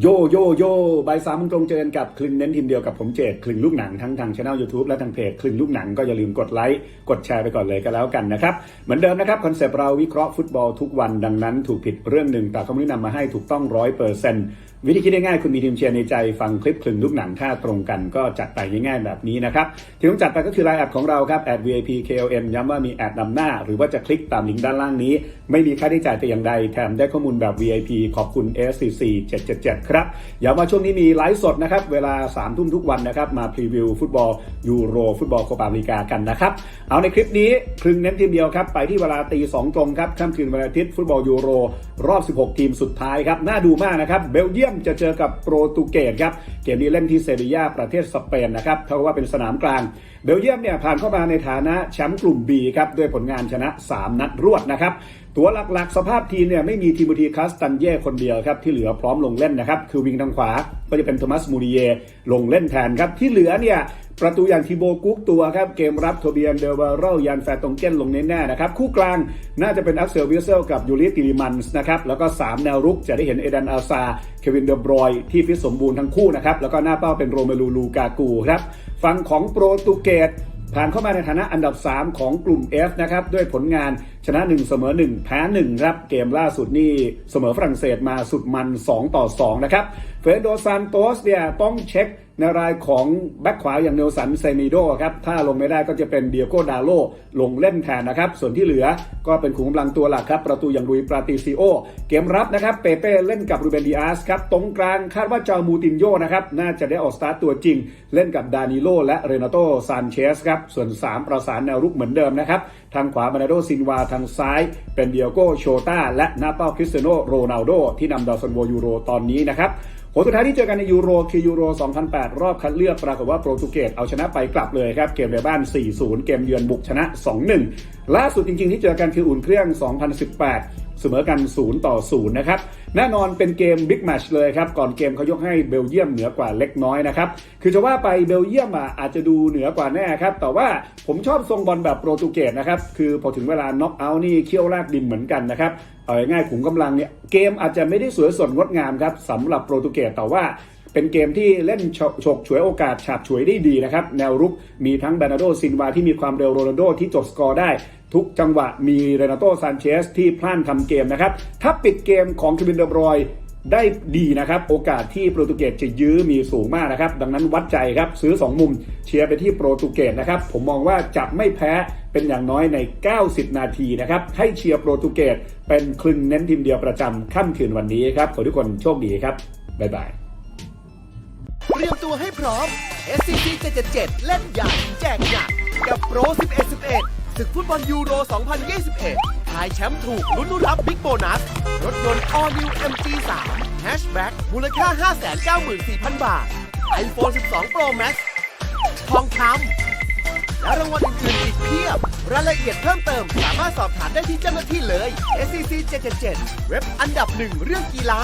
โยโยโย่บ่ายสามโมงตรงเจอกันกับคลึงเน้นทีมเดียวกับผมเจดคลึงลูกหนังทั้งทางช่องยูทูบและทางเพจคลึงลูกหนังก็อย่าลืมกดไลค์กดแชร์ไปก่อนเลยก็แล้วกันนะครับ เหมือนเดิมนะครับคอนเซปต์เราวิเคราะห์ฟุตบอลทุกวันดังนั้นถูกผิดเรื่องหนึ่งแต่เขาไม่ได้นำมาให้ถูกต้องร้อยเปอร์เซ็นต์วิธีคิดง่ายๆคุณมีทีมเชียร์ในใจฟังคลิปคลึงลูกหนังถ้าตรงกันก็จัดไปง่ายๆแบบนี้นะครับที่ต้องจัดไปก็คือไลน์แอดของเราครับแอด VIP KLM ย้ำว่ามีแอดนำหน้า หรือว่าจะคลิกตามลิงก์ด้านล่างนี้ ไม่มีค่าใช้จ่ายแต่อย่างใดแถมได้ข้อมูลแบบ VIP ขอบคุณ SCC 777ครับย้ำว่าช่วงนี้มีไลฟ์สดนะครับ เวลา3ทุ่มทุกวันนะครับ มาพรีวิวฟุตบอลยูโรฟุตบอลโคปาอเมริกากันนะครับ เอาในคลิปนี้ครึ่งเน้นทีมเดียวครับ ไปที่เวลาตี2ตรงครับค่ำคืนวันอาทิตย์ฟุตบอลยูโร รอบ 16 ทีมสุดท้ายครับ น่าดูมากนะครับ เบลเยียมจะเจอกับโปรตุเกสครับ เกมนี้เล่นที่เซบียาประเทศสเปนนะครับเท่ากับว่าเป็นสนามกลาง เบลเยียมเนี่ยผ่านเข้ามาในฐานะแชมป์กลุ่ม B ครับด้วยผลงานชนะ 3 นัดรวดนะครับ ตัวหลักๆ สภาพทีมเนี่ยไม่มีทิโมธีคาสตันเย่คนเดียวครับที่เหลือพร้อมลงเล่นนะครับ คือวิงทางขวาก็จะเป็นโทมัสมูริเยลงเล่นแทนครับ ที่เหลือเนี่ยประตูอย่างทีโบกุ๊กตัวครับ เกมรับโทเบียนเดลวาโรยันแฟตงเก้นลงแน่ๆนะครับ คู่กลางน่าจะเป็นอักเซลวิเซลกับยูริติลิมันส์นะครับ แล้วก็ 3 แนวรุกจะได้เห็นเอดันอาซา เควินเดบรอยที่ฟิตสมบูรณ์ทั้งคู่นะครับ แล้วก็หน้าเป้าเป็นโรเมลูลูกากูครับฝั่งของโปรตุเกสผ่านเข้ามาในฐานะอันดับ 3 ของกลุ่ม F นะครับด้วยผลงาน ชนะ 1 เสมอ 1 แพ้ 1 ครับ เกมล่าสุดนี่เสมอฝรั่งเศสมาสุดมัน 2 ต่อ 2 นะครับ เฟรโดซานโตสเนี่ยต้องเช็คในรายของแบ็คขวาอย่างเนลสันเซมิโดครับ ถ้าลงไม่ได้ก็จะเป็นเดียโกดาโลลงเล่นแทนนะครับ ส่วนที่เหลือก็เป็นขุมกำลังตัวหลักครับ ประตูอย่างลุยปราติซิโอ เกมรับนะครับ เปเป้เล่นกับรูเบนดิอาสครับ ตรงกลางคาดว่าเจ้ามูตินโยนะครับ น่าจะได้ออกสตาร์ตตัวจริง เล่นกับดานิโลและเรนาโตซานเชสครับ ส่วน 3 ประสานแนวรุกเหมือนเดิมนะครับ ทางขวาบานาโดซินวาทางซ้าย เป็นเดียโก้โชตาและนาเปาคริสเตโนโรนัลโดที่นำดาวซันโวยูโรตอนนี้นะครับผลสุดท้ายที่เจอกันในยูโรคือยูโร 2008 รอบคัดเลือกปรากฏว่าโปรตุเกสเอาชนะไปกลับเลยครับ เกมในบ้าน 4-0 เกมเยือนบุกชนะ 2-1 ล่าสุดจริงๆที่เจอกันคืออุ่นเครื่อง 2018 เสมอกัน 0 ต่อ 0 นะครับ แน่นอนเป็นเกมบิ๊กแมชเลยครับ ก่อนเกมเขายกให้เบลเยียมเหนือกว่าเล็กน้อยนะครับ คือจะว่าไปเบลเยียมอะอาจจะดูเหนือกว่าแน่ครับ แต่ว่าผมชอบทรงบอลแบบโปรตุเกสนะครับ คือพอถึงเวลาน็อกเอาท์นี่เคี่ยวลากดินเหมือนกันนะครับเอาง่ายๆขุมกำลังเนี่ยเกมอาจจะไม่ได้สวยสดงดงามครับสำหรับโปรตุเกสแต่ว่า เป็นเกมที่เล่นฉกฉวยโอกาสฉาบฉวยได้ดีนะครับ แนวรุกมีทั้งเบรนาโดซินวาที่มีความเร็วโรนัลโดที่จบสกอร์ได้ทุกจังหวะมีเรนาโตซานเชสที่พลาดทำเกมนะครับ ถ้าปิดเกมของเควินเดบรอยได้ดีนะครับ โอกาสที่โปรตุเกสจะยื้อมีสูงมากนะครับ ดังนั้นวัดใจครับ ซื้อ 2 มุมเชียร์ไปที่โปรตุเกสนะครับ ผมมองว่าจะไม่แพ้เป็นอย่างน้อยใน 90 นาทีนะครับ ให้เชียร์โปรตุเกสเป็นคลึงเน้นทีมเดียวประจำค่ำคืนวันนี้ครับ ขอทุกคนโชคดีครับ บ๊ายบาย เตรียมตัวให้พร้อม SCC 777 เล่นใหญ่แจกหนักกับโปร 11 11ศึกฟุตบอลยูโร 2021 ทายแชมป์ถูกลุ้นรับบิ๊กโบนัส รถยนต์ All New MG3 Hatchback มูลค่า 594,000 บาท iPhone 12 Pro Max ทองคำและรางวัลอื่นๆอีกเพียบ รายละเอียดเพิ่มเติมสามารถสอบถามได้ที่เจ้าหน้าที่เลย SCC 777 เว็บอันดับหนึ่งเรื่องกีฬา